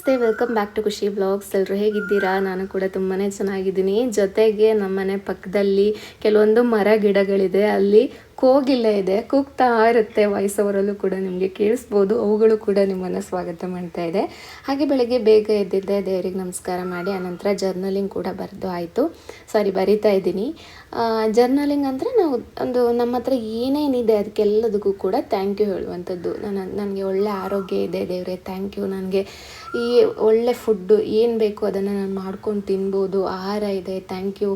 ನಮಸ್ತೆ, welcome back to Khushi blogs. ಎಲ್ಲರೂ ಹೇಗಿದ್ದೀರಾ? ನಾನು ಕೂಡ ತುಂಬಾ ಚೆನ್ನಾಗಿದ್ದೀನಿ. ಜೊತೆಗೆ ನಮ್ಮನೆ ಪಕ್ಕದಲ್ಲಿ ಕೆಲವೊಂದು ಮರ ಗಿಡಗಳಿದೆ. ಅಲ್ಲಿ ಕೋಗಿಲೆ ಇದೆ, ಕೂಗ್ತಾ ಇರುತ್ತೆ ವಯಸ್ಸವರಲ್ಲೂ ಕೂಡ ನಿಮಗೆ ಕೇಳಿಸ್ಬೋದು, ಅವುಗಳು ಕೂಡ ನಿಮ್ಮನ್ನು ಸ್ವಾಗತ ಮಾಡ್ತಾ ಇದೆ. ಹಾಗೆ ಬೆಳಗ್ಗೆ ಬೇಗ ಎದ್ದಿದ್ದೆ, ದೇವರಿಗೆ ನಮಸ್ಕಾರ ಮಾಡಿ, ಆನಂತರ ಜರ್ನಲಿಂಗ್ ಕೂಡ ಬರೆದು ಆಯಿತು. ಸಾರಿ ಬರಿತಾ ಇದ್ದೀನಿ. ಜರ್ನಲಿಂಗ್ ಅಂದರೆ ನಾವು ಒಂದು ನಮ್ಮ ಹತ್ರ ಏನೇನಿದೆ ಅದಕ್ಕೆಲ್ಲದಕ್ಕೂ ಕೂಡ ಥ್ಯಾಂಕ್ ಯು ಹೇಳುವಂಥದ್ದು. ನನ್ನ, ನನಗೆ ಒಳ್ಳೆ ಆರೋಗ್ಯ ಇದೆ ದೇವರೇ ಥ್ಯಾಂಕ್ ಯು ನನಗೆ ಈ ಒಳ್ಳೆ ಫುಡ್ಡು ಏನು ಬೇಕು ಅದನ್ನು ನಾನು ಮಾಡ್ಕೊಂಡು ತಿನ್ಬೋದು. ಆಹಾರ ಇದೆ ಥ್ಯಾಂಕ್ ಯು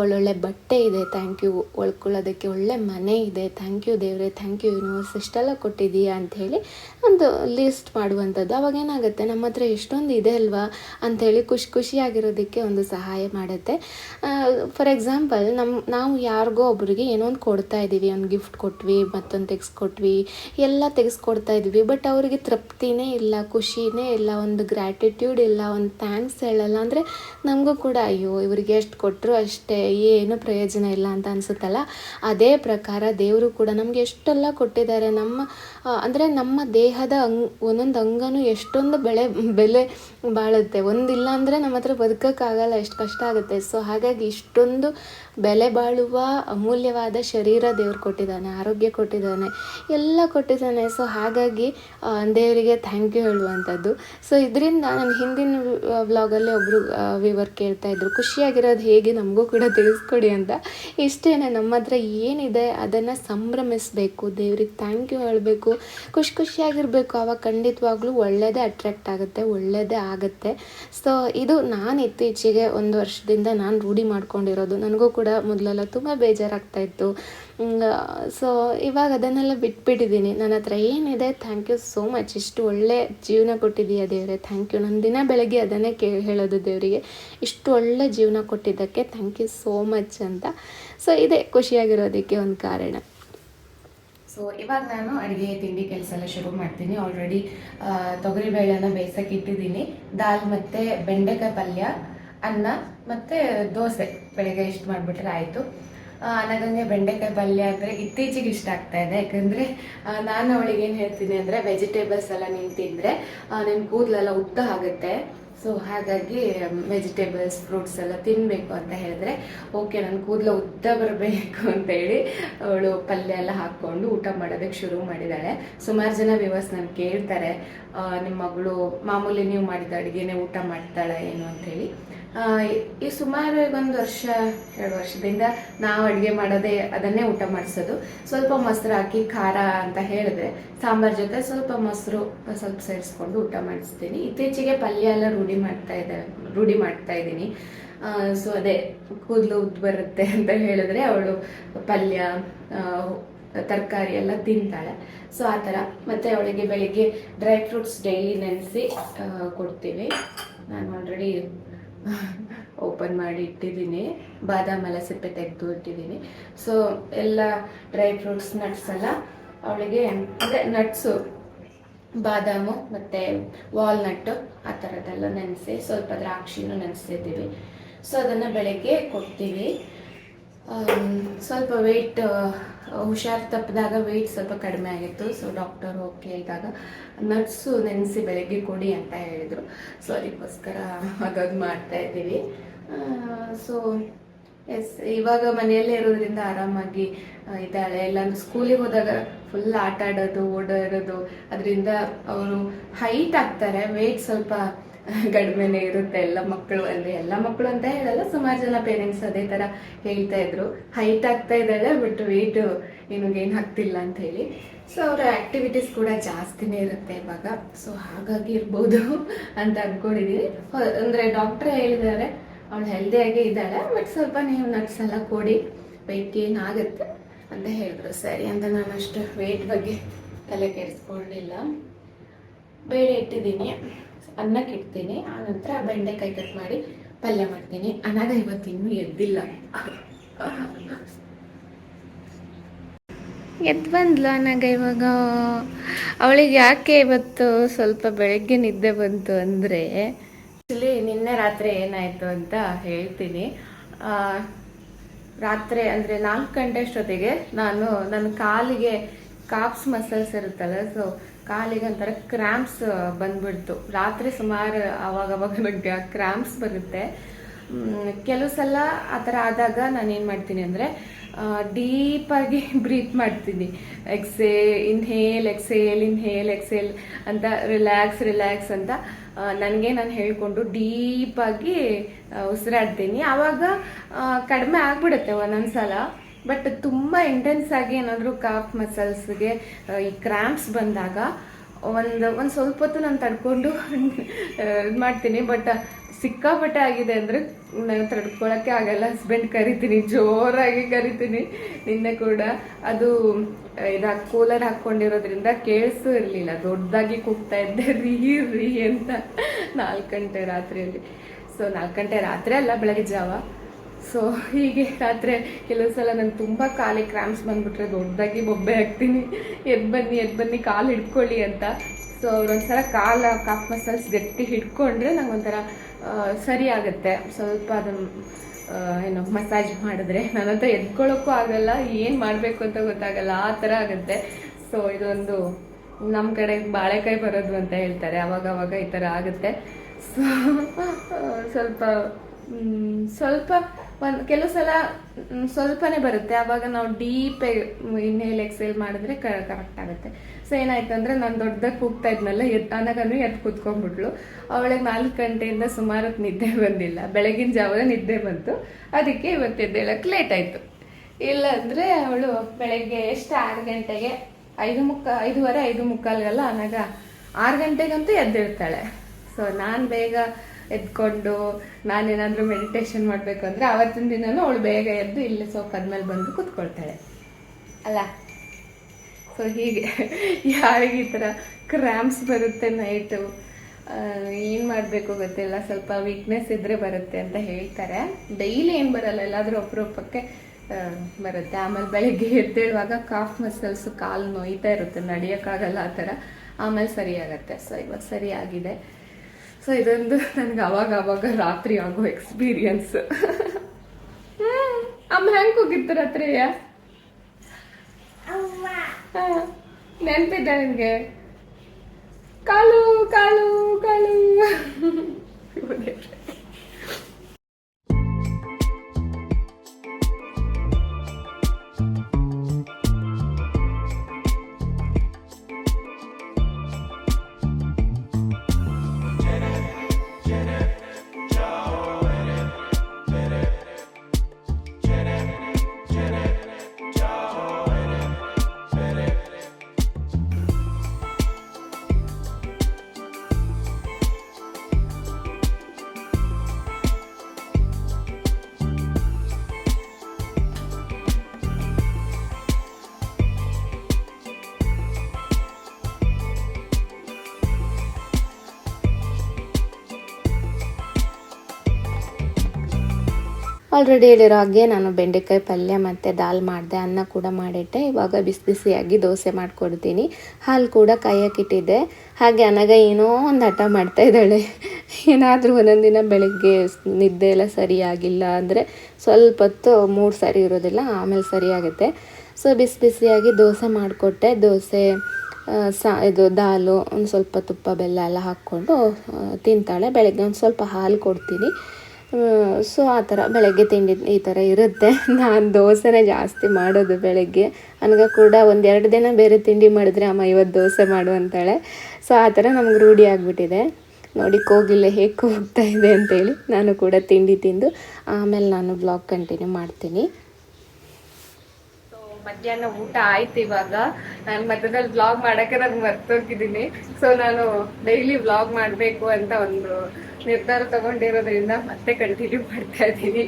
ಒಳ್ಳೊಳ್ಳೆ ಬಟ್ಟೆ ಇದೆ ಥ್ಯಾಂಕ್ ಯು ಒಳ್ಕೊಳ್ಳೋದಕ್ಕೆ ಒಳ್ಳೆ ಮನೆ ಥ್ಯಾಂಕ್ ಯು ದೇವ್ರೆ ಥ್ಯಾಂಕ್ ಯು ಯೂನಿವರ್ಸ್ ಇಷ್ಟೆಲ್ಲ ಕೊಟ್ಟಿದ್ದೀಯಾ ಅಂಥೇಳಿ ಒಂದು ಲಿಸ್ಟ್ ಮಾಡುವಂಥದ್ದು. ಅವಾಗ ಏನಾಗುತ್ತೆ, ನಮ್ಮ ಹತ್ರ ಎಷ್ಟೊಂದು ಇದೆ ಅಲ್ವಾ ಅಂಥೇಳಿ ಖುಷಿ ಖುಷಿಯಾಗಿರೋದಕ್ಕೆ ಒಂದು ಸಹಾಯ ಮಾಡುತ್ತೆ. ಫಾರ್ ಎಕ್ಸಾಂಪಲ್ ನಮ್ಮ ನಾವು ಯಾರಿಗೋ ಒಬ್ರಿಗೆ ಏನೋ ಒಂದು ಕೊಡ್ತಾ ಇದ್ದೀವಿ, ಒಂದು ಗಿಫ್ಟ್ ಕೊಟ್ವಿ, ಮತ್ತೊಂದು ತೆಗೆಸ್ಕೊಟ್ವಿ, ಎಲ್ಲ ತೆಗೆಸ್ಕೊಡ್ತಾ ಇದ್ವಿ ಬಟ್ ಅವರಿಗೆ ತೃಪ್ತಿನೇ ಇಲ್ಲ, ಖುಷಿನೇ ಇಲ್ಲ, ಒಂದು ಗ್ರ್ಯಾಟಿಟ್ಯೂಡ್ ಇಲ್ಲ, ಒಂದು ಥ್ಯಾಂಕ್ಸ್ ಹೇಳಲ್ಲ ಅಂದರೆ ನಮಗೂ ಕೂಡ ಅಯ್ಯೋ, ಇವರಿಗೆ ಎಷ್ಟು ಕೊಟ್ಟರು ಅಷ್ಟೇ, ಏನು ಪ್ರಯೋಜನ ಇಲ್ಲ ಅಂತ ಅನಿಸುತ್ತಲ್ಲ. ಅದೇ ಪ್ರಕಾರ ದೇವರು ಕೂಡ ನಮಗೆ ಎಷ್ಟೆಲ್ಲ ಕೊಟ್ಟಿದ್ದಾರೆ, ನಮ್ಮ ಅಂದ್ರೆ ನಮ್ಮ ದೇಹದ ಅಂಗ್, ಒಂದೊಂದು ಅಂಗನು ಎಷ್ಟೊಂದು ಬೆಳೆ, ಬೆಲೆ ಬಾಳುತ್ತೆ. ಒಂದಿಲ್ಲ ಅಂದ್ರೆ ನಮ್ಮ ಹತ್ರ ಬದುಕೋಕ್ಕಾಗಲ್ಲ, ಎಷ್ಟು ಕಷ್ಟ ಆಗುತ್ತೆ. ಸೊ ಹಾಗಾಗಿ ಇಷ್ಟೊಂದು ಬೆಲೆ ಬಾಳುವ ಅಮೂಲ್ಯವಾದ ಶರೀರ ದೇವ್ರು ಕೊಟ್ಟಿದ್ದಾನೆ, ಆರೋಗ್ಯ ಕೊಟ್ಟಿದ್ದಾನೆ, ಎಲ್ಲ ಕೊಟ್ಟಿದ್ದಾನೆ. ಸೊ ಹಾಗಾಗಿ ದೇವರಿಗೆ ಥ್ಯಾಂಕ್ ಯು ಹೇಳುವಂಥದ್ದು. ಸೊ ಇದರಿಂದ ನಾನು ಹಿಂದಿನ ವ್ಲಾಗಲ್ಲಿ ಒಬ್ಬರು ವಿವರ್ ಕೇಳ್ತಾ ಇದ್ರು, ಖುಷಿಯಾಗಿರೋದು ಹೇಗೆ ನಮಗೂ ಕೂಡ ತಿಳಿಸ್ಕೊಡಿ ಅಂತ. ಇಷ್ಟೇ ನಮ್ಮ ಹತ್ರ ಏನಿದೆ ಅದನ್ನು ಸಂಭ್ರಮಿಸಬೇಕು, ದೇವ್ರಿಗೆ ಥ್ಯಾಂಕ್ ಯು ಹೇಳಬೇಕು. ಖುಷಿ ಖುಷಿಯಾಗಿರಬೇಕು ಆವಾಗ ಖಂಡಿತವಾಗ್ಲೂ ಒಳ್ಳೆಯದೇ ಅಟ್ರಾಕ್ಟ್ ಆಗುತ್ತೆ ಒಳ್ಳೆಯದೇ ಆಗುತ್ತೆ. ಸೊ ಇದು ನಾನು ಇತ್ತೀಚೆಗೆ ಒಂದು ವರ್ಷದಿಂದ ನಾನು ರೂಢಿ ಮಾಡ್ಕೊಂಡಿರೋದು. ನನಗೂ ಮೊದಲೆಲ್ಲ ತುಂಬ ಬೇಜಾರಾಗ್ತಾ ಇತ್ತು. ಸೊ ಇವಾಗ ಅದನ್ನೆಲ್ಲ ಬಿಟ್ಬಿಟ್ಟಿದ್ದೀನಿ ನನ್ನ ಹತ್ರ ಏನಿದೆ ಥ್ಯಾಂಕ್ ಯು ಸೋ ಮಚ್ ಇಷ್ಟು ಒಳ್ಳೆ ಜೀವನ ಕೊಟ್ಟಿದ್ದೀಯ ದೇವರೇ ಥ್ಯಾಂಕ್ ಯು ನನ್ನ ದಿನ ಬೆಳಗ್ಗೆ ಅದನ್ನೇ ಕೇ, ಹೇಳೋದು ದೇವರಿಗೆ. ಇಷ್ಟು ಒಳ್ಳೆ ಜೀವನ ಕೊಟ್ಟಿದ್ದಕ್ಕೆ ಥ್ಯಾಂಕ್ ಯು ಸೋ ಮಚ್ ಅಂತ. ಸೊ ಇದೇ ಖುಷಿಯಾಗಿರೋದಕ್ಕೆ ಒಂದು ಕಾರಣ. ಸೊ ಇವಾಗ ನಾನು ಅಡುಗೆ, ತಿಂಡಿ ಕೆಲಸ ಎಲ್ಲ ಶುರು ಮಾಡ್ತೀನಿ. ಆಲ್ರೆಡಿ ತೊಗರಿಬೇಳೆನ ಬೇಯಿಸಕ್ಕೆ ಇಟ್ಟಿದ್ದೀನಿ. ದಾಲ್ ಮತ್ತು ಬೆಂಡೆಕಾಯಿ ಪಲ್ಯ, ಅನ್ನ ಮತ್ತು ದೋಸೆ. ಬೆಳಿಗ್ಗೆ ಇಷ್ಟು ಮಾಡಿಬಿಟ್ರೆ ಆಯಿತು. ನನಗೆ ಬೆಂಡೆಕಾಯಿ ಪಲ್ಯ ಅಂದರೆ ಇತ್ತೀಚೆಗೆ ಇಷ್ಟ ಆಗ್ತಾ ಇದೆ. ಯಾಕಂದರೆ ನಾನು ಅವಳಿಗೆ ಏನು ಹೇಳ್ತೀನಿ ಅಂದರೆ ವೆಜಿಟೇಬಲ್ಸ್ ಎಲ್ಲ ನೀನು ತಿಂದರೆ ನಿಮ್ಮ ಕೂದಲೆಲ್ಲ ಉದ್ದ ಆಗುತ್ತೆ. ಸೊ ಹಾಗಾಗಿ ವೆಜಿಟೇಬಲ್ಸ್ ಫ್ರೂಟ್ಸ್ ಎಲ್ಲ ತಿನ್ನಬೇಕು ಅಂತ ಹೇಳಿದ್ರೆ ಓಕೆ ನನ್ನ ಕೂದಲು ಉದ್ದ ಬರಬೇಕು ಅಂತೇಳಿ ಅವಳು ಪಲ್ಯ ಎಲ್ಲ ಹಾಕ್ಕೊಂಡು ಊಟ ಮಾಡೋದಕ್ಕೆ ಶುರು ಮಾಡಿದ್ದಾಳೆ ಸುಮಾರು ಜನ ವ್ಯೂವರ್ಸ್ ನಾನು ಕೇಳ್ತಾರೆ ನಿಮ್ಮ ಮಗಳು ಮಾಮೂಲಿ ನೀವು ಮಾಡಿದ ಅಡುಗೆನೇ ಊಟ ಮಾಡ್ತಾಳೆ ಏನು ಅಂತೇಳಿ ಆ, ಈ ಸುಮಾರು ಒಂದು ವರ್ಷ, ಎರಡು ವರ್ಷದಿಂದ ನಾವು ಅಡುಗೆ ಮಾಡೋದೇ ಅದನ್ನೇ ಊಟ ಮಾಡಿಸೋದು. ಸ್ವಲ್ಪ ಮೊಸರು ಹಾಕಿ ಖಾರ ಅಂತ ಹೇಳಿದ್ರೆ ಸಾಂಬಾರ್ ಜೊತೆ ಸ್ವಲ್ಪ ಮೊಸರು ಸ್ವಲ್ಪ ಸೇರಿಸ್ಕೊಂಡು ಊಟ ಮಾಡಿಸ್ತೀನಿ. ಇತ್ತೀಚೆಗೆ ಪಲ್ಯ ಎಲ್ಲ ರೂಢಿ ಮಾಡ್ತಾ ಇದ್ದಾರೆ ರೂಢಿ ಮಾಡ್ತಾ ಇದ್ದೀನಿ. ಸೊ ಅದೇ ಕೂದಲು ಉದ್ದು ಬರುತ್ತೆ ಅಂತ ಹೇಳಿದ್ರೆ ಅವಳು ಪಲ್ಯ ತರಕಾರಿ ಎಲ್ಲ ತಿಂತಾಳೆ. ಸೊ ಆ ಥರ. ಮತ್ತು ಅವಳಿಗೆ ಬೆಳಿಗ್ಗೆ ಡ್ರೈ ಫ್ರೂಟ್ಸ್ ಡೈಲಿ ನೆನೆಸಿ ಕೊಡ್ತೀವಿ. ನಾನು ಆಲ್ರೆಡಿ ಓಪನ್ ಮಾಡಿ ಇಟ್ಟಿದ್ದೀನಿ. ಬಾದಾಮ್ ಎಲ್ಲ ಸಿಪ್ಪೆ ತೆಗೆದು ಇಟ್ಟಿದ್ದೀನಿ ಸೊ ಎಲ್ಲ ಡ್ರೈ ಫ್ರೂಟ್ಸ್ ನಟ್ಸ್ ಎಲ್ಲ ಅವಳಿಗೆ, ಅಂದರೆ ನಟ್ಸು ಬಾದಾಮು ಮತ್ತು ವಾಲ್ನಟ್ಟು ಆ ಥರದ್ದೆಲ್ಲ ನೆನೆಸಿ, ಸ್ವಲ್ಪ ದ್ರಾಕ್ಷಿನೂ ನೆನೆಸಿದ್ದೀವಿ ಸೊ ಅದನ್ನು ಬೆಳಗ್ಗೆ ಕೊಡ್ತೀವಿ. ಸ್ವಲ್ಪ ವೆಯ್ಟ್ ಹುಷಾರು ತಪ್ಪಿದಾಗ ವೆಯ್ಟ್ ಸ್ವಲ್ಪ ಕಡಿಮೆ ಆಗಿತ್ತು. ಸೊ ಡಾಕ್ಟರ್ ಓಕೆ ಕೇಳಿದಾಗ ನಟ್ಸು ನೆನೆಸಿ ಬೆಳಗ್ಗೆ ಕೊಡಿ ಅಂತ ಹೇಳಿದರು. ಸೊ ಅದಕ್ಕೋಸ್ಕರ ಹಾಗಾಗಿ ಮಾಡ್ತಾ ಇದ್ದೀವಿ. ಸೊ ಎಸ್ ಇವಾಗ ಮನೆಯಲ್ಲೇ ಇರೋದ್ರಿಂದ ಆರಾಮಾಗಿ ಇದ್ದಾಳೆ. ಎಲ್ಲಾನು ಸ್ಕೂಲಿಗೆ ಹೋದಾಗ ಫುಲ್ ಆಟ ಆಡೋದು, ಓಡಾಡೋದು. ಅದರಿಂದ ಅವರು ಹೈಟ್ ಆಗ್ತಾರೆ ವೆಯ್ಟ್ ಸ್ವಲ್ಪ ಕಡಿಮೆನೇ ಇರುತ್ತೆ ಎಲ್ಲ ಮಕ್ಕಳು, ಅಂದರೆ ಎಲ್ಲ ಮಕ್ಕಳು ಅಂತ ಹೇಳಲ್ಲ, ಸುಮಾರು ಜನ ಪೇರೆಂಟ್ಸ್ ಅದೇ ಥರ ಹೇಳ್ತಾ ಇದ್ರು. ಹೈಟ್ ಆಗ್ತಾ ಇದ್ದಾಳೆ ಬಟ್ ವೆಯ್ಟ್ ಏನು ಆಗ್ತಿಲ್ಲ ಅಂತ ಹೇಳಿ. ಸೊ ಅವರ ಆ್ಯಕ್ಟಿವಿಟೀಸ್ ಕೂಡ ಜಾಸ್ತಿನೇ ಇರುತ್ತೆ ಇವಾಗ. ಸೊ ಹಾಗಾಗಿ ಇರ್ಬೋದು ಅಂತ ಅಂದ್ಕೊಂಡಿದ್ದೀನಿ ಅಂದರೆ ಡಾಕ್ಟ್ರೇ ಹೇಳಿದ್ದಾರೆ ಅವಳು ಹೆಲ್ದಿಯಾಗೇ ಇದ್ದಾಳೆ ಬಟ್ ಸ್ವಲ್ಪ ನೀವು ನಟ್ಸ್ ಎಲ್ಲ ಕೊಡಿ ವೈಟ್ ಏನ್ ಆಗುತ್ತೆ ಅಂತ ಹೇಳಿದ್ರು. ಸರಿ ಅಂತ ನಾನು ಅಷ್ಟು ವೆಯ್ಟ್ ಬಗ್ಗೆ ತಲೆ ಕೆಡಿಸ್ಕೊಂಡಿಲ್ಲ. ಬೇಳೆ ಇಟ್ಟಿದ್ದೀನಿ. ಅನ್ನಕ್ಕೆ ಇಡ್ತೀನಿ. ಆನಂತರ ಬೆಂಡೆಕಾಯಿ ಕಟ್ ಮಾಡಿ ಪಲ್ಯ ಮಾಡ್ತೀನಿ. ಅನಾಗ ಇವತ್ತು ಇನ್ನೂ ಎದ್ದಿಲ್ಲ. ಎದ್ದು ಬಂದ್ಲು ಅನಾಗ ಇವಾಗ? ಅವಳಿಗೆ ಯಾಕೆ ಇವತ್ತು ಸ್ವಲ್ಪ ಬೆಳಗ್ಗೆ ನಿದ್ದೆ ಬಂತು ಅಂದರೆ? ಆ್ಯಕ್ಚುಲಿ ನಿನ್ನೆ ರಾತ್ರಿ ಏನಾಯಿತು ಅಂತ ಹೇಳ್ತೀನಿ. ಆ, ರಾತ್ರಿ ಅಂದರೆ ನಾಲ್ಕು ಗಂಟೆ ಅಷ್ಟೊತ್ತಿಗೆ ನಾನು ನನ್ನ ಕಾಲಿಗೆ ಕಾಪ್ಸ್ ಮಸಲ್ಸ್ ಇರುತ್ತಲ್ಲ ಸೊ ಕಾಲಿಗೆ ಒಂಥರ ಕ್ರ್ಯಾಂಪ್ಸ್ ಬಂದ್ಬಿಡ್ತು. ರಾತ್ರಿ ಸುಮಾರು ಅವಾಗ ನನಗೆ ಕ್ರ್ಯಾಂಪ್ಸ್ ಬರುತ್ತೆ. ಕೆಲವು ಸಲ ಆ ಥರ ಆದಾಗ ನಾನು ಏನು ಮಾಡ್ತೀನಿ ಅಂದರೆ ಡೀಪಾಗಿ ಬ್ರೀತ್ ಮಾಡ್ತೀನಿ. Exhale inhale exhale inhale exhale ಅಂತ ರಿಲ್ಯಾಕ್ಸ್ ರಿಲ್ಯಾಕ್ಸ್ ಅಂತ ನನಗೆ ನಾನು ಹೇಳಿಕೊಂಡು ಡೀಪಾಗಿ ಉಸಿರಾಡ್ತೀನಿ. ಆವಾಗ ಕಡಿಮೆ ಆಗ್ಬಿಡುತ್ತೆ ಒಂದೊಂದು ಸಲ ಬಟ್ ತುಂಬ ಇಂಟೆನ್ಸ್ ಆಗಿ ಏನಾದರೂ ಕಾಫ್ ಮಸಲ್ಸ್ಗೆ ಈ ಕ್ರ್ಯಾಂಪ್ಸ್ ಬಂದಾಗ ಒಂದು ಒಂದು ಸ್ವಲ್ಪ ಹೊತ್ತು ನಾನು ತಡ್ಕೊಂಡು ಇದು ಮಾಡ್ತೀನಿ. ಬಟ್ ಸಿಕ್ಕಾಪಟ್ಟೆ ಆಗಿದೆ ಅಂದರೆ ನಾನು ತಡ್ಕೊಳಕ್ಕೆ ಆಗಲ್ಲ. ಹಸ್ಬೆಂಡ್ ಕರಿತೀನಿ, ಜೋರಾಗಿ ಕರಿತೀನಿ ನಿನ್ನೆ ಕೂಡ. ಅದು ಇದು ಕೂಲರ್ ಹಾಕ್ಕೊಂಡಿರೋದ್ರಿಂದ ಕೇಳಿಸೂ ಇರಲಿಲ್ಲ. ದೊಡ್ಡದಾಗಿ ಕೂಗ್ತಾ ಇದ್ದೆ. ರೀ ರೀ ಅಂತ ನಾಲ್ಕು ಗಂಟೆ ರಾತ್ರಿಯಲ್ಲಿ. ಸೊ ನಾಲ್ಕು ಗಂಟೆ ರಾತ್ರಿ ಅಲ್ಲ, ಬೆಳಗ್ಗೆ ಜಾವ. ಸೊ ಹೀಗೆ ರಾತ್ರಿ ಕೆಲವು ಸಲ ನಂಗೆ ತುಂಬ ಕಾಲಿಗೆ ಕ್ರ್ಯಾಮ್ಸ್ ಬಂದುಬಿಟ್ರೆ ದೊಡ್ಡದಾಗಿ ಬೊಬ್ಬೆ ಹಾಕ್ತೀನಿ. ಎದ್ದು ಬನ್ನಿ ಎದ್ದು ಬನ್ನಿ, ಕಾಲು ಹಿಡ್ಕೊಳ್ಳಿ ಅಂತ. ಸೊ ಅವ್ರೊಂದ್ಸಲ ಕಾಲ ಕಾಫ್ ಮಸಲ್ಸ್ ಗಟ್ಟಿ ಹಿಡ್ಕೊಂಡ್ರೆ ನಂಗೆ ಒಂಥರ ಸರಿ ಆಗುತ್ತೆ. ಸ್ವಲ್ಪ ಅದನ್ನು ಏನು ಮಸಾಜ್ ಮಾಡಿದ್ರೆ. ನನ್ನ ಹತ್ರ ಎದ್ಕೊಳ್ಳೋಕ್ಕೂ ಆಗಲ್ಲ, ಏನು ಮಾಡಬೇಕು ಅಂತ ಗೊತ್ತಾಗಲ್ಲ, ಆ ಥರ ಆಗುತ್ತೆ. ಸೊ ಇದೊಂದು ನಮ್ಮ ಕಡೆ ಬಾಳೆಕಾಯಿ ಬರೋದು ಅಂತ ಹೇಳ್ತಾರೆ. ಅವಾಗ ಅವಾಗ ಈ ಥರ ಆಗುತ್ತೆ. ಸೊ ಸ್ವಲ್ಪ ಸ್ವಲ್ಪ ಒಂದು ಕೆಲವು ಸಲ ಸ್ವಲ್ಪನೇ ಬರುತ್ತೆ. ಆವಾಗ ನಾವು ಡೀಪ್ ಇನ್ಹೇಲ್ ಎಕ್ಸೇಲ್ ಮಾಡಿದ್ರೆ ಕರೆಕ್ಟ್ ಆಗುತ್ತೆ. ಸೊ ಏನಾಯ್ತು ಅಂದರೆ ನಾನು ದೊಡ್ಡದಾಗಿ ಕೂಗ್ತಾ ಇದ್ನಲ್ಲ, ಎದ್ ಅನಗನು ಎದ್ದು ಕೂತ್ಕೊಂಡ್ಬಿಟ್ಲು ಅವಳಿಗೆ ನಾಲ್ಕು ಗಂಟೆಯಿಂದ ಸುಮಾರು ನಿದ್ದೆ ಬಂದಿಲ್ಲ. ಬೆಳಗಿನ ಜಾವ ನಿದ್ದೆ ಬಂತು. ಅದಕ್ಕೆ ಇವತ್ತು ಎದ್ದೇಳಕ್ಕೆ ಲೇಟ್ ಆಯಿತು. ಇಲ್ಲ ಅಂದರೆ ಅವಳು ಬೆಳಗ್ಗೆ ಎಷ್ಟು ಆರು ಗಂಟೆಗೆ, ಐದು ಮುಕ್ಕ ಐದೂವರೆ, ಐದು ಮುಕ್ಕಾಲ್ಗೆಲ್ಲ ಅನಾಗ ಆರು ಗಂಟೆಗಂತೂ ಎದ್ದಿರ್ತಾಳೆ ಸೊ ನಾನು ಬೇಗ ಎದ್ಕೊಂಡು ನಾನೇನಾದರೂ ಮೆಡಿಟೇಷನ್ ಮಾಡಬೇಕು ಅಂದರೆ ಆವತ್ತಿನ ದಿನವೂ ಅವಳು ಬೇಗ ಎದ್ದು ಇಲ್ಲಿ ಸೋಫಾದ ಮೇಲೆ ಬಂದು ಕೂತ್ಕೊಳ್ತಾಳೆ. ಅಲ್ಲ? ಸೊ ಹೀಗೆ. ಯಾರಿಗೆ ಈ ಥರ ಕ್ರ್ಯಾಂಪ್ಸ್ ಬರುತ್ತೆ ನೈಟು ಏನು ಮಾಡಬೇಕು ಗೊತ್ತಿಲ್ಲ ಸ್ವಲ್ಪ ವೀಕ್ನೆಸ್ ಇದ್ದರೆ ಬರುತ್ತೆ ಅಂತ ಹೇಳ್ತಾರೆ. ಡೈಲಿ ಏನು ಬರಲ್ಲ. ಎಲ್ಲಾದರೂ ಅಪರೂಪಕ್ಕೆ ಬರುತ್ತೆ. ಆಮೇಲೆ ಬೆಳಗ್ಗೆ ಎದ್ದೇಳುವಾಗ ಕಾಫ್ ಮಸಲ್ಸ್ ಕಾಲು ನೋಯ್ತಾ ಇರುತ್ತೆ. ನಡೆಯೋಕ್ಕಾಗಲ್ಲ ಆ ಥರ. ಆಮೇಲೆ ಸರಿ ಆಗುತ್ತೆ ಸೊ ಇವಾಗ ಸರಿಯಾಗಿದೆ. ಸೊ ಇದೊಂದು ನನಗೆ ಅವಾಗ ಅವಾಗ ರಾತ್ರಿ ಆಗೋ ಎಕ್ಸ್ಪೀರಿಯನ್ಸ್ ಅಮ್ಮ ಹೆಂಗೆ ಹೋಗಿತ್ತು ರಾತ್ರಿಯ? ನೆನಪಿದೆ ನನಗೆ? ಕಾಲು ಕಾಲು ಕಾಲು. ಆಲ್ರೆಡಿ ಹೇಳಿರೋ ಹಾಗೆ ನಾನು ಬೆಂಡೆಕಾಯಿ ಪಲ್ಯ ಮತ್ತು ದಾಲ್ ಮಾಡಿದೆ, ಅನ್ನ ಕೂಡ ಮಾಡಿಟ್ಟೆ. ಇವಾಗ ಬಿಸಿ ಬಿಸಿಯಾಗಿ ದೋಸೆ ಮಾಡಿಕೊಡ್ತೀನಿ. ಹಾಲು ಕೂಡ ಕಾಯಕ್ಕಿಟ್ಟಿದ್ದೆ ಹಾಗೆ ಅನಗ ಏನೋ ಒಂದು ಹಠ ಮಾಡ್ತಾ ಇದ್ದಾಳೆ. ಏನಾದರೂ ಒಂದೊಂದು ದಿನ ಬೆಳಗ್ಗೆ ನಿದ್ದೆ ಎಲ್ಲ ಸರಿಯಾಗಿಲ್ಲ ಅಂದರೆ ಸ್ವಲ್ಪ ಹೊತ್ತು ಮೂಡ್ ಸರಿ ಇರೋದಿಲ್ಲ, ಆಮೇಲೆ ಸರಿಯಾಗುತ್ತೆ ಸೊ ಬಿಸಿ ಬಿಸಿಯಾಗಿ ದೋಸೆ ಮಾಡಿಕೊಟ್ಟೆ. ದೋಸೆ ಸಾ, ಇದು ದಾಲು, ಒಂದು ಸ್ವಲ್ಪ ತುಪ್ಪ, ಬೆಲ್ಲ ಎಲ್ಲ ಹಾಕ್ಕೊಂಡು ತಿಂತಾಳೆ. ಬೆಳಗ್ಗೆ ಒಂದು ಸ್ವಲ್ಪ ಹಾಲು ಕೊಡ್ತೀನಿ. ಸೊ ಆ ಥರ ಬೆಳಗ್ಗೆ ತಿಂಡಿ ಈ ಥರ ಇರುತ್ತೆ. ನಾನು ದೋಸೆನೇ ಜಾಸ್ತಿ ಮಾಡೋದು ಬೆಳಗ್ಗೆ. ನನಗೆ ಕೂಡ ಒಂದೆರಡು ದಿನ ಬೇರೆ ತಿಂಡಿ ಮಾಡಿದ್ರೆ ಅಮ್ಮ ಇವತ್ತು ದೋಸೆ ಮಾಡು ಅಂತಾಳೆ. ಸೊ ಆ ಥರ ನಮ್ಗೆ ರೂಢಿ ಆಗಿಬಿಟ್ಟಿದೆ. ನೋಡಿ ಕೋಗಿಲ್ಲ ಹೇಗೆ ಹೋಗ್ತಾ ಇದೆ ಅಂತೇಳಿ ನಾನು ಕೂಡ ತಿಂಡಿ ತಿಂದು ಆಮೇಲೆ ನಾನು ಬ್ಲಾಗ್ ಕಂಟಿನ್ಯೂ ಮಾಡ್ತೀನಿ. ಮಧ್ಯಾಹ್ನ ಊಟ ಆಯ್ತು ಇವಾಗ. ನಾನು ಮಧ್ಯದಲ್ಲಿ ಬ್ಲಾಗ್ ಮಾಡಕ್ಕೆ ನಾನು ಮರ್ತೋಗಿದ್ದೀನಿ. ಸೊ ನಾನು ಡೈಲಿ ಬ್ಲಾಗ್ ಮಾಡಬೇಕು ಅಂತ ಒಂದು ನಿರ್ಧಾರ ತಗೊಂಡಿರೋದ್ರಿಂದ ಮತ್ತೆ ಕಂಟಿನ್ಯೂ ಮಾಡ್ತಾ ಇದ್ದೀನಿ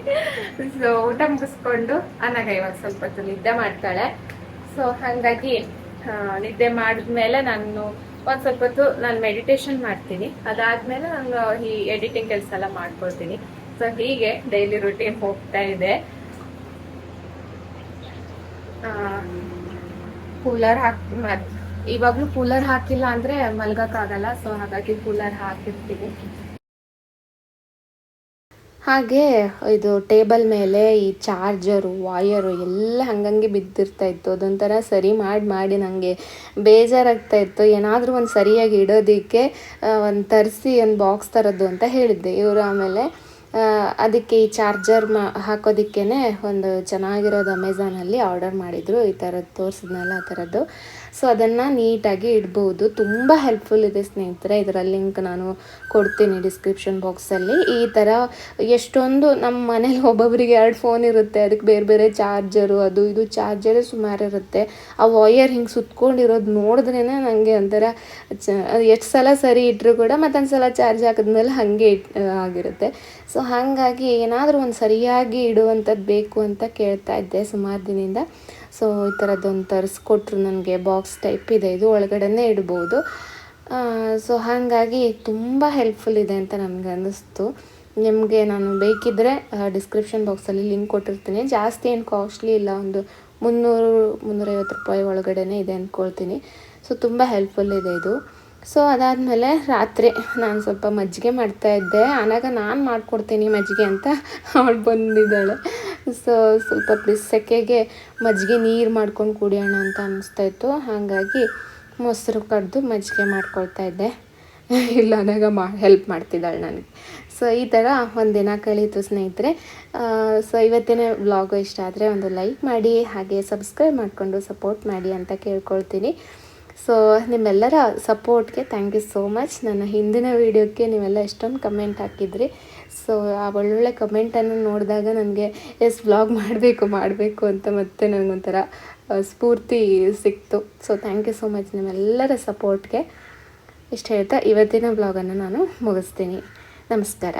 ಸೊ ಊಟ ಮುಗಿಸ್ಕೊಂಡು ಅನ್ನಾಗ ಇವಾಗ ಸ್ವಲ್ಪ ಹೊತ್ತು ನಿದ್ದೆ ಮಾಡ್ತಾಳೆ. ಸೊ ಹಾಗಾಗಿ ನಿದ್ದೆ ಮಾಡಿದ್ಮೇಲೆ ನಾನು ಒಂದು ಸ್ವಲ್ಪ ಹೊತ್ತು ನಾನು ಮೆಡಿಟೇಷನ್ ಮಾಡ್ತೀನಿ. ಅದಾದ್ಮೇಲೆ ನಾನು ಈ ಎಡಿಟಿಂಗ್ ಕೆಲಸ ಎಲ್ಲ ಮಾಡ್ಕೊಳ್ತೀನಿ. ಸೊ ಹೀಗೆ ಡೈಲಿ ರುಟೀನ್ ಹೋಗ್ತಾ ಇದೆ. ಕೂಲರ್ ಹಾಕಿ ಇವಾಗ್ಲೂ ಕೂಲರ್ ಹಾಕಿಲ್ಲ ಅಂದ್ರೆ ಮಲ್ಗಕ್ಕಾಗಲ್ಲ ಸೊ ಹಾಗಾಗಿ ಕೂಲರ್ ಹಾಕಿರ್ತೀವಿ. ಹಾಗೆ ಇದು ಟೇಬಲ್ ಮೇಲೆ ಈ ಚಾರ್ಜರು, ವಾಯರು ಎಲ್ಲ ಹಂಗಂಗೆ ಬಿದ್ದಿರ್ತಾ ಇತ್ತು. ಅದೊಂಥರ ಸರಿ ಮಾಡಿ ಮಾಡಿ ನನಗೆ ಬೇಜಾರಾಗ್ತಾ ಇತ್ತು. ಏನಾದರೂ ಒಂದು ಸರಿಯಾಗಿ ಇಡೋದಕ್ಕೆ ಒಂದು ತರಿಸಿ, ಒಂದು ಬಾಕ್ಸ್ ಥರದ್ದು ಅಂತ ಹೇಳಿದ್ದೆ. ಇವರು ಆಮೇಲೆ ಅದಕ್ಕೆ ಈ ಚಾರ್ಜರ್ ಮಾ ಹಾಕೋದಕ್ಕೇ ಒಂದು ಚೆನ್ನಾಗಿರೋದು ಅಮೆಝಾನಲ್ಲಿ ಆರ್ಡರ್ ಮಾಡಿದರು. ಈ ಥರದ್ದು ತೋರಿಸಿದ್ನಲ್ಲ ಆ ಥರದ್ದು. ಸೊ ಅದನ್ನು ನೀಟಾಗಿ ಇಡ್ಬೋದು. ತುಂಬ ಹೆಲ್ಪ್ಫುಲ್ ಇದೆ ಸ್ನೇಹಿತರೆ ಇದರ ಲಿಂಕ್ ನಾನು ಕೊಡ್ತೀನಿ ಡಿಸ್ಕ್ರಿಪ್ಷನ್ ಬಾಕ್ಸಲ್ಲಿ ಈ ಥರ ಎಷ್ಟೊಂದು ನಮ್ಮ ಮನೇಲಿ ಒಬ್ಬೊಬ್ಬರಿಗೆ ಎರಡು ಫೋನ್ ಇರುತ್ತೆ, ಅದಕ್ಕೆ ಬೇರೆ ಬೇರೆ ಚಾರ್ಜರು ಅದು ಇದು ಚಾರ್ಜರೇ ಸುಮಾರು ಇರುತ್ತೆ. ಆ ವಾಯರ್ ಹಿಂಗೆ ಸುತ್ಕೊಂಡಿರೋದು ನೋಡಿದ್ರೇ ನನಗೆ ಒಂಥರ ಎಷ್ಟು ಸಲ ಸರಿ ಇಟ್ಟರು ಕೂಡ ಮತ್ತೊಂದು ಸಲ ಚಾರ್ಜ್ ಹಾಕಿದ್ಮೇಲೆ ಹಾಗೆ ಇಟ್, ಆಗಿರುತ್ತೆ. ಸೊ ಹಾಗಾಗಿ ಏನಾದರೂ ಒಂದು ಸರಿಯಾಗಿ ಇಡುವಂಥದ್ದು ಬೇಕು ಅಂತ ಕೇಳ್ತಾ ಇದ್ದೆ ಸುಮಾರು ದಿನದಿಂದ. ಸೊ ಈ ಥರದ್ದೊಂದು ತರಿಸ್ಕೊಟ್ರು ನನಗೆ ಬಾಕ್ಸ್ ಟೈಪ್ ಇದೆ. ಇದು ಒಳಗಡೆನೇ ಇಡ್ಬೋದು. ಸೊ ಹಾಗಾಗಿ ತುಂಬ ಹೆಲ್ಪ್ಫುಲ್ ಇದೆ ಅಂತ ನನಗೆ ಅನ್ನಿಸ್ತು. ನಿಮಗೆ ನಾನು ಬೇಕಿದ್ದರೆ ಡಿಸ್ಕ್ರಿಪ್ಷನ್ ಬಾಕ್ಸಲ್ಲಿ ಲಿಂಕ್ ಕೊಟ್ಟಿರ್ತೀನಿ. ಜಾಸ್ತಿ ಏನು ಕಾಸ್ಟ್ಲಿ ಇಲ್ಲ. ಒಂದು ಮುನ್ನೂರು ಮುನ್ನೂರೈವತ್ತು ರೂಪಾಯಿ ಒಳಗಡೆನೇ ಇದೆ ಅಂದ್ಕೊಳ್ತೀನಿ ಸೊ ತುಂಬ ಹೆಲ್ಪ್ಫುಲ್ ಇದೆ ಇದು. ಸೊ ಅದಾದಮೇಲೆ ರಾತ್ರಿ ನಾನು ಸ್ವಲ್ಪ ಮಜ್ಜಿಗೆ ಮಾಡ್ತಾ ಇದ್ದೆ. ಆನಾಗ ನಾನು ಮಾಡಿಕೊಡ್ತೀನಿ ಮಜ್ಜಿಗೆ ಅಂತ ಅವಳು ಬಂದಿದ್ದಾಳೆ. ಸೊ ಸ್ವಲ್ಪ ಪ್ಲೀಸ್ ಸೆಕೆಗೆ ಮಜ್ಜಿಗೆ ನೀರು ಮಾಡ್ಕೊಂಡು ಕುಡಿಯೋಣ ಅಂತ ಅನ್ನಿಸ್ತಾ ಇತ್ತು. ಹಾಗಾಗಿ ಮೊಸರು ಕಡ್ದು ಮಜ್ಜಿಗೆ ಮಾಡ್ಕೊಳ್ತಾ ಇದ್ದೆ. ಇಲ್ಲ ಅನಾಗ ಮಾ ಹೆಲ್ಪ್ ಮಾಡ್ತಿದ್ದಾಳೆ ನನಗೆ. ಸೊ ಈ ಥರ ಒಂದು ದಿನ ಕಳೀತು ಸ್ನೇಹಿತರೆ. ಸೊ ಇವತ್ತಿನ ವ್ಲಾಗು ಇಷ್ಟ ಆದರೆ ಒಂದು ಲೈಕ್ ಮಾಡಿ, ಹಾಗೆ ಸಬ್ಸ್ಕ್ರೈಬ್ ಮಾಡಿಕೊಂಡು ಸಪೋರ್ಟ್ ಮಾಡಿ ಅಂತ ಕೇಳ್ಕೊಳ್ತೀನಿ. ಸೊ ನಿಮ್ಮೆಲ್ಲರ ಸಪೋರ್ಟ್ಗೆ ಥ್ಯಾಂಕ್ ಯು ಸೋ ಮಚ್ ನನ್ನ ಹಿಂದಿನ ವೀಡಿಯೋಕ್ಕೆ ನೀವೆಲ್ಲ ಎಷ್ಟೊಂದು ಕಮೆಂಟ್ ಹಾಕಿದ್ರಿ. ಸೊ ಆ ಒಳ್ಳೊಳ್ಳೆ ಕಮೆಂಟನ್ನು ನೋಡಿದಾಗ ನನಗೆ, ಎಸ್ ವ್ಲಾಗ್ ಮಾಡಬೇಕು ಮಾಡಬೇಕು ಅಂತ ಮತ್ತೆ ನನಗೊಂಥರ ಸ್ಫೂರ್ತಿ ಸಿಕ್ತು. So thank you so much ನಿಮ್ಮೆಲ್ಲರ ಸಪೋರ್ಟ್ಗೆ. ಇಷ್ಟು ಹೇಳ್ತಾ ಇವತ್ತಿನ ಬ್ಲಾಗನ್ನು ನಾನು ಮುಗಿಸ್ತೀನಿ. ನಮಸ್ಕಾರ.